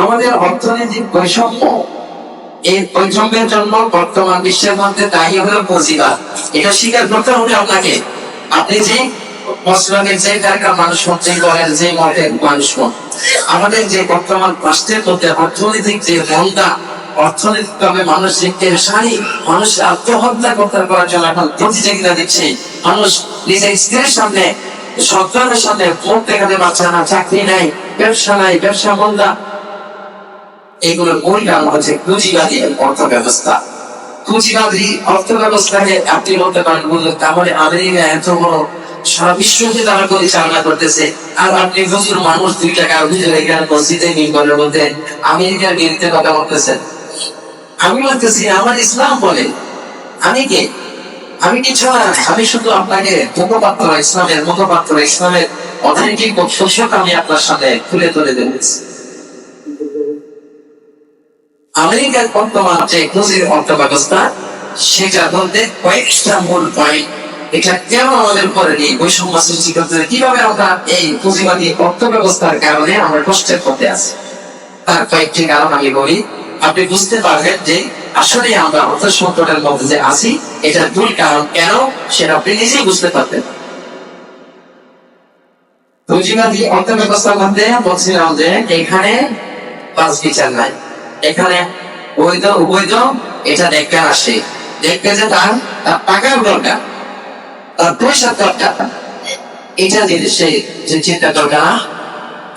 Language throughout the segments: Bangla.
আমাদের অর্থনৈতিক বৈষম্য, এই বৈষম্যের জন্য বর্তমান বিশ্বের মধ্যে দায়ী হলো পুঁজিবাদ এটা স্বীকার করতে হবে আপনাকে। আপনি যে যে মানুষ যে দলের যে মতের মানুষ আমাদের যে বর্তমান রাষ্ট্রের মধ্যে অর্থনৈতিক যে মন্দা ভাবে মানুষ আত্মহত্যা করতে করার জন্য এখন প্রতিযোগিতা দিচ্ছে মানুষ নিজের স্ত্রীর সামনে, সন্তানের সামনে পারছে না, চাকরি নাই, ব্যবসা নাই, ব্যবসা মন্দা। এগুলোর মূল কারণ হচ্ছে পুঁজিবাদী অর্থ ব্যবস্থা পুঁজিবাদী অর্থ ব্যবস্থাকে আপনি বলতে পারেন বললেন তাহলে আমেরিকা এত বড়, সারা বিশ্বকে তারা পরিচালনা করতেছে, আর আপনি প্রচুর মানুষ দুই টাকা অভিযোগ এখানে মসজিদে মিম্বরের মধ্যে। আমেরিকার বিরুদ্ধে কথা বলতেছেন। আমি বলতেছি, আমার ইসলাম বলে, আমি কে? আমি কিছু না আমি শুধু আপনাকে মুখপাত্র, ইসলামের মুখপাত্র, ইসলামের অথেন্টিক শোষক আমি আপনার সামনে তুলে তুলে দিয়েছি আমেরিকার বর্তমান যে পুঁজির অর্থ ব্যবস্থা সেটা বলতে কয়েকটা মূল পয়েন্ট এটা কেন আমাদের উপরে নেই বৈষম্য সৃষ্টি করতে কীভাবে আমরা এই পুঁজিবাদী অর্থ ব্যবস্থার কারণে আমরা কষ্টের পথে আছি? তার কয়েকটি কারণ আমি বলি। আপনি বুঝতে পারবেন যে আসলে আমরা অর্থ সংকটের মধ্যে যে আছি, এটার মূল কারণ কেন, সেটা আপনি নিজেই বুঝতে পারবেন। পুঁজিবাদী অর্থ ব্যবস্থার মধ্যে বলছিলাম যে এখানে পাঁচ বিচার নাই। এখানে বৈধ অবৈধ এটা দেখতে আসে। দেখতে যে তার তার টাকার দরকার তার পয়সার দরকার। এটা যদি সে যে চিন্তা না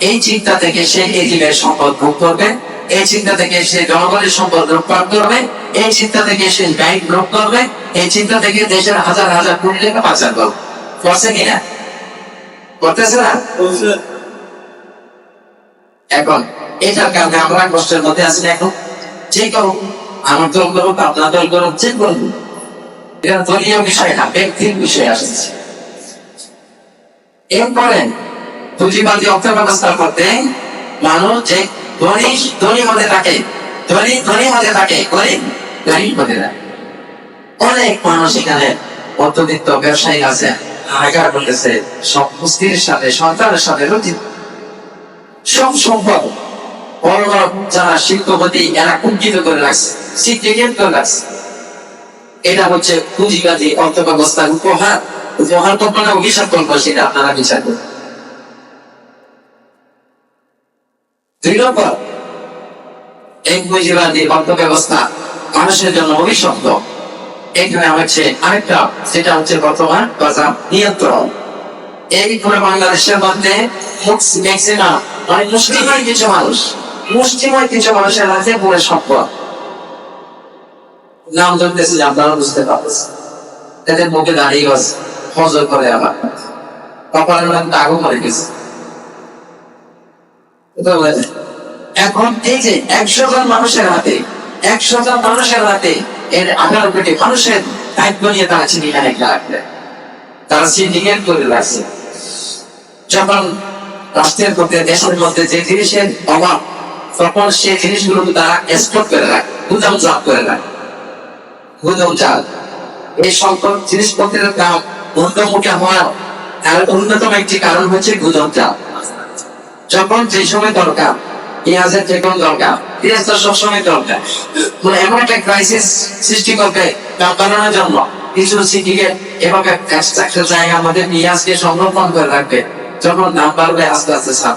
এই চিন্তা থেকে সে এই জীবের সম্পদ ভোগ করবে এই চিন্তা থেকে সে জনগণের সম্পদ রূপায়ণ করবে এই চিন্তা থেকে সে ব্যাংক ভোগ করবে এই চিন্তা থেকে দেশের হাজার হাজার কোটি টাকা পাচার করবে। করছে কিনা করতেছে না? এখন এটার কারণে আমরা কষ্টের মধ্যে আছি এখন যে করুক আমার দল করুক, আপনার দল করুক, যে করুক, এটা দলীয় বিষয় না, ব্যক্তির বিষয় আসছে। এরপরে পুঁজিবাদী অর্থ ব্যবস্থা করতে মানুষ যে ধনী ধনী হতে থাকে, ধনী ধনী হতে থাকে গরিব গরিব থাকে। অনেক মানুষ এখানে মধ্যবিত্ত ব্যবসায়ী আছে হাহাকার করতেছে সব স্ত্রীর সাথে, সন্তানের সাথে রচিত। সব সম্পদ বড় বড় যারা শিল্পপতি এরা কুঞ্চিত করে রাখছে সিগ্রেগেট করে রাখছে। এটা হচ্ছে পুঁজিবাদী অর্থ ব্যবস্থার উপহার। উপহার কল্পনা অভিশাপ কল্পনা সেটা আপনারা বিচার করুন। দুই নম্বর, এই পুঁজিবাদী অর্থ ব্যবস্থা মানুষের জন্য অভিশপ্ত এখানে হচ্ছে আরেকটা, সেটা হচ্ছে বর্তমান বাজার নিয়ন্ত্রণ। এই পুরো বাংলাদেশের মধ্যে ম্যাক্সিমাম মানে মুসলিমের কিছু মানুষ মুসলিমের কিছু মানুষের হাতে পুরো সম্পদ। নাম ধরতেছি আপনারা বুঝতে পারছেন এদের মুখে দাঁড়িয়ে গেছে হজর করে আবার। কপালের মধ্যে আগুন মরে গেছে। এখন এই যে একশো জন মানুষের হাতে, একশো জন মানুষের হাতে এর আঠারো কোটি মানুষের দায়িত্ব নিয়ে তারা চিনি তারা সিন্ডিকেট করে রাখছে। যখন রাষ্ট্রের মধ্যে, দেশের মধ্যে যে জিনিসের অভাব তখন সেই জিনিসগুলো তারা এক্সপোর্ট করে রাখে গুদাম জাত করে রাখে। গুদাম জাত এই সকল জিনিসপত্রের দাম ঊর্ধ্বমুখী হওয়ার তার অন্যতম একটি কারণ হচ্ছে গুদাম জাত যখন যে সময় দরকার, পেঁয়াজের যে কোনো দরকার, পেঁয়াজ তো সবসময় দরকার। মানে এমন একটা ক্রাইসিস সৃষ্টি করবে দাম বাড়ানোর জন্য। কিছু সিন্ডিকেট এভাবে একটা জায়গা আমাদের পেঁয়াজকে সংরক্ষণ করে রাখবে। যখন দাম বাড়বে আস্তে আস্তে সাপ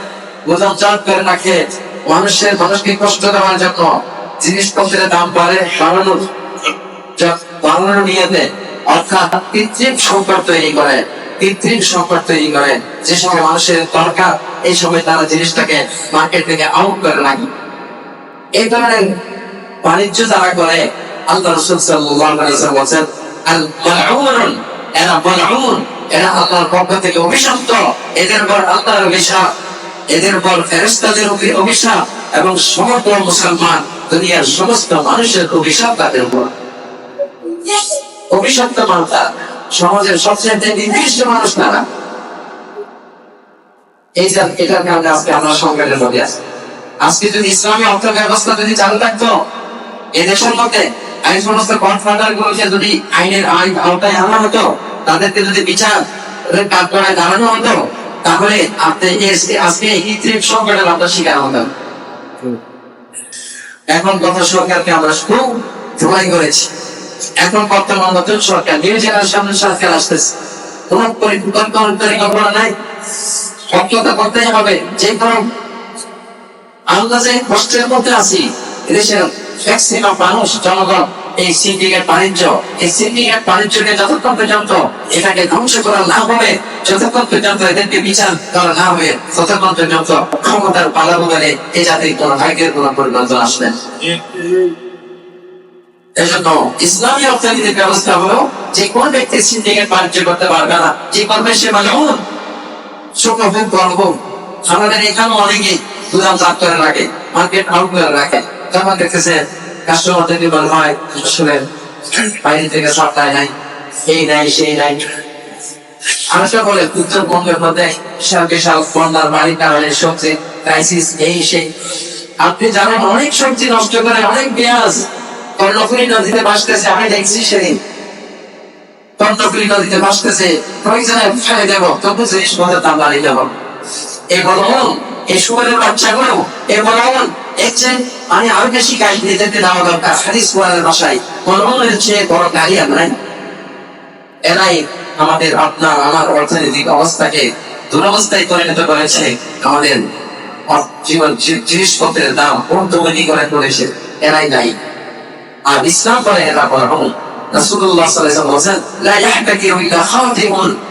গোদাম চাল করে রাখে মানুষের, মানুষকে কষ্ট দেওয়ার জন্য জিনিসপত্রের দাম বাড়ে বাড়ানোর বাড়ানোর নিয়েতে। অর্থাৎ কৃত্রিম সংকট তৈরি করে, কৃত্রিম সংকট তৈরি করে। যে সময় মানুষের দরকার, এই সময় তারা জিনিসটাকে মার্কেট থেকে আউট করে রাখে। এই ধরনের বাণিজ্য যারা করে, আল্লাহ রসুল আল মালউন এরা মালউন, এরা আল্লাহর পক্ষ থেকে অভিশপ্ত। এদের উপর আল্লাহর অভিশাপ। এদের উপর ফেরেস্তাদের অভিশাপ এবং সমগ্র মুসলমান দুনিয়ার সমস্ত মানুষের অভিশাপ তাদের উপর। অভিশপ্ত মানতা সমাজের সবচেয়ে নির্দিষ্ট মানুষ তারা। এই যে এটার কারণে আজকে আমরা সংকটের মধ্যে আছি। আজকে যদি ইসলামী অর্থ ব্যবস্থা যদি চালু থাকতো এদেশের মধ্যে এই সমস্ত কনফার্টার গুলোকে যদি আইনের আইন আওতায় আনা হতো, তাদেরকে যদি বিচার কাজ করায় দাঁড়ানো হতো তাহলে আপনি আজকে কৃত্রিম সংকটের আমরা শিকার হতাম এখন গত সরকারকে আমরা খুব জোড়াই করেছি। এখন বর্তমান নতুন সরকার নিউ জেনারেশনের সরকার আসতেছে। কোন পরিকল্পনা নাই। সত্যতা করতেই হবে। যে কোনো আমরা যে কষ্টের মধ্যে আছি ম্যাক্সিমাম মানুষ, জনগণ এই সিন্ডিকেট বাণিজ্য, এই সিন্ডিকেট বাণিজ্যকে যতক্ষণ পর্যন্ত এটাকে ধ্বংস করা না হবে যতক্ষণ পর্যন্ত এদেরকে বিচার করা না হবে ততক্ষণ পর্যন্ত ক্ষমতার পালা বদলে এই জাতির কোন ভাগ্যের কোন পরিবর্তন আসবে এজন্য ইসলামী অর্থনীতির ব্যবস্থা হলো, যে কোন ব্যক্তি সিন্ডিকেট বাণিজ্য করতে পারবে না, যে সে শুকনো হোক হোক, আমাদের এখানে অনেকেই চাপ করে রাখে মার্কেট আউট করে রাখে। তখন দেখতেছে কাস্টমার থেকে বল হয় আসলে বাইরে থেকে সাপ্লাই নাই, এই নাই, সেই নাই। আশা করে উত্তরবঙ্গের মধ্যে বিশাল বিশাল বন্যার বাড়ির কারণে সবজি ক্রাইসিস এই, সেই। আপনি জানেন, অনেক সবজি নষ্ট করে, অনেক পেঁয়াজ কর্ণফুলী নদীতে ভাসতেছে, আমি দেখছি সেদিন। কর্ণফুলী নদীতে ভাসতেছে, প্রয়োজনে ফেলে দেবো, তবু জিনিস পত্রের দাম বাড়িয়ে দেবো। এই বলুন এই সুগারের বাচ্চাগুলো এই বলুন এর চেয়ে মানে আরও বেশি গাড়ি যেতে দেওয়া দরকার। হাদিস কোরআনের ভাষায় বলুনের চেয়ে বড় গাড়ি আর নাই। এরাই আমাদের আপনার, আমার অর্থনৈতিক অবস্থাকে দুরবস্থায় পরিণত করেছে। আমাদের জীবন জিনিসপত্রের দাম ঊর্ধ্বগতি করে এরাই দায়ী আর ইসলাম করে এরা বলুন রাসূলুল্লাহ সাল্লাল্লাহু আলাইহি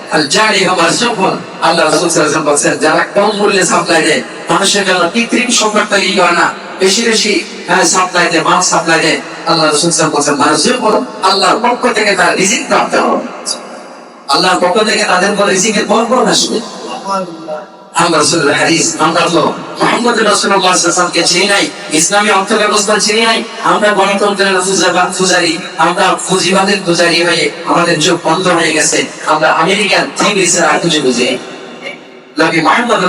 আল জারি হবার সফল আল্লাহ রাসূল বলেন যারা কম মূল্যে সাপ্লাই দেয়, মানুষের জন্য কৃত্রিম সংকট তৈরি করে না? বেশি বেশি সাপ্লাই দেয় মাল সাপ্লাই দেয়। আল্লাহ রাসূল বলছেন মানুষের উপর আল্লাহর পক্ষ থেকে তার রিজিক প্রাপ্ত হবে? আল্লাহর পক্ষ থেকে তাদের উপর রিজিকের বরকত আসবে আমরা হাদিস মুহাম্মদ চিনি নাই, ইসলামী অর্থ ব্যবস্থা চিনি নাই, আমরা গণতন্ত্রের আমরা পুঁজিবাদের হয়ে আমাদের বন্ধ হয়ে গেছে, আমরা আমেরিকান থিংরিসের আর নবী মুহাম্মদ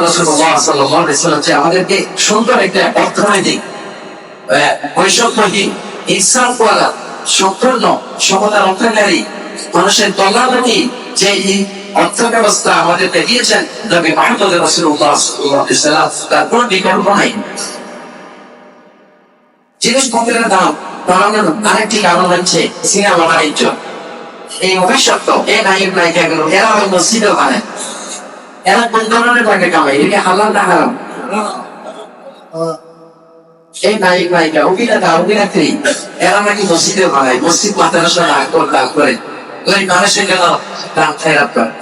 আমাদেরকে সুন্দর একটা অর্থনৈতিক বৈষম্যহীন, ইনসাফওয়ালা সম্পূর্ণ সমতার অর্থকারী মানুষের কল্যাণমী যে অর্থ আমাদেরকে দিয়েছেন নবী মাহমুদ ওয়াসাল্লাম। তার কোনো বিকল্প নাই। জিনিসপত্রের দাম বাড়ানোর আরেকটি কারণ হচ্ছে সিনেমা বাণিজ্য। এই অভিশপ্ত এই নায়ক নায়িকাগুলো, এরা ওই মসজিদও বানায়। এরা কোন ধরনের টাকা হালাল না হারাম? এই নায়ক নায়িকা, অভিনেতা, অভিনেত্রী, এরা নাকি মসজিদে মসজিদ করে। ওই মানুষের জন্য করে।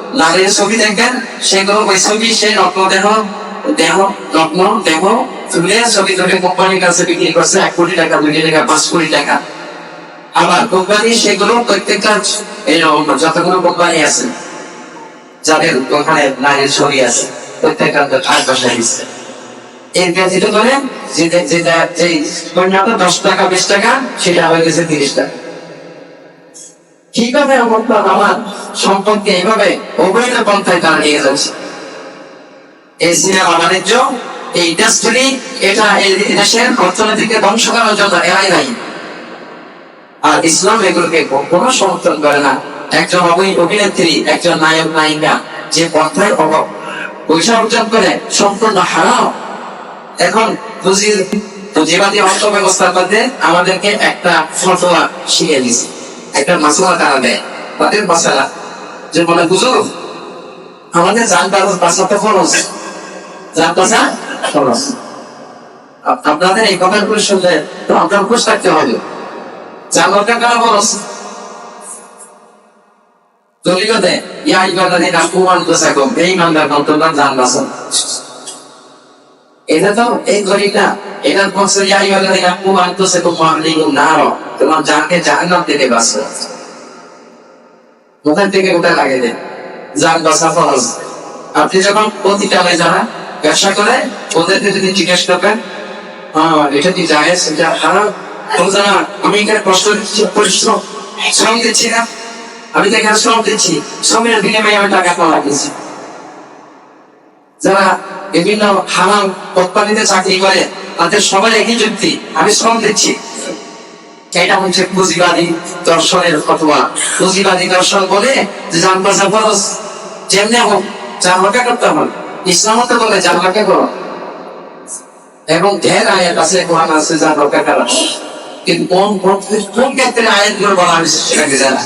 নারীর ছবি দেখবেন সেগুলো ওই ছবি সেই রত্ন দেহ দেহ রত্ন দেহ তুলে ছবি ধরে কোম্পানির কাছে বিক্রি করছে এক কোটি টাকা দুই টাকা পাঁচ কোটি টাকা আবার কোম্পানি সেগুলো প্রত্যেকটা যতগুলো কোম্পানি আছে যাদের ওখানে নারীর ছবি আছে প্রত্যেকটা বসায় দিচ্ছে এর ব্যতীত করে যেটা যেটা যেই পণ্যত দশ টাকা বিশ টাকা সেটা হয়ে গেছে তিরিশ টাকা কীভাবে আমার সম্পদকে এইভাবে অবৈধ পন্থায় তারা নিয়ে যাচ্ছে? এই সিনেমা বাণিজ্য, এই ইন্ডাস্ট্রি এটা এই দেশের অর্থনীতিকে ধ্বংস করার জন্য নাই আর ইসলাম এগুলোকে কোনো সমর্থন করে না। একজন অভিনেত্রী একজন নায়ক, নায়িকা, যে অভাব, পয়সা অর্জন করে সম্পূর্ণ হারাম। এখন পুঁজি পুঁজিবাদী অর্থ ব্যবস্থার মধ্যে আমাদেরকে একটা ফটোয়া শিখে দিছে একটা মাসুয়া তারা দেয় তাদের যে বলে বুঝো আমাদের যান বাসা তো খরচ। যান বাসা খরচ। আপ- আপনাদের এই কথাগুলো শুনলে তো আপনার খুশ থাকতে হবে। খরচ? এই মান্দার গন্তব্য জান বাসা এটা তো এই ঘড়িটা এটার পক্ষে ইয়া মাহলিকুম নারো তোমার জানকে জাহান্নাম থেকে বাঁচো। থেকে লাগে দেন বাসা ফরজ। আপনি যখন প্রতিটা যারা ব্যবসা করে, ওদেরকে যদি জিজ্ঞেস হ্যাঁ এটা কি সেটা হারাম? আমি এখানে কষ্ট দিচ্ছি, পরিশ্রম, শ্রম দিচ্ছি না। আমি তো এখানে শ্রম দিচ্ছি। শ্রমের বিনিময়ে আমি টাকা পাওয়া যারা বিভিন্ন হারাম কোম্পানিতে চাকরি করে তাদের সবাই একই যুক্তি। আমি শ্রম দিচ্ছি। এটা হচ্ছে পুঁজিবাদী দর্শনের পুঁজিবাদী দর্শন বলে যে যেমনি হোক জানবাকে করতে হবে। বলে জানবাকে করো। এবং ঢের আয়াত আছে, কোরআন আছে করা। কিন্তু কোন কোন কোন ক্ষেত্রে আয়াতগুলো বলা হয়েছে সেটাকে জানা?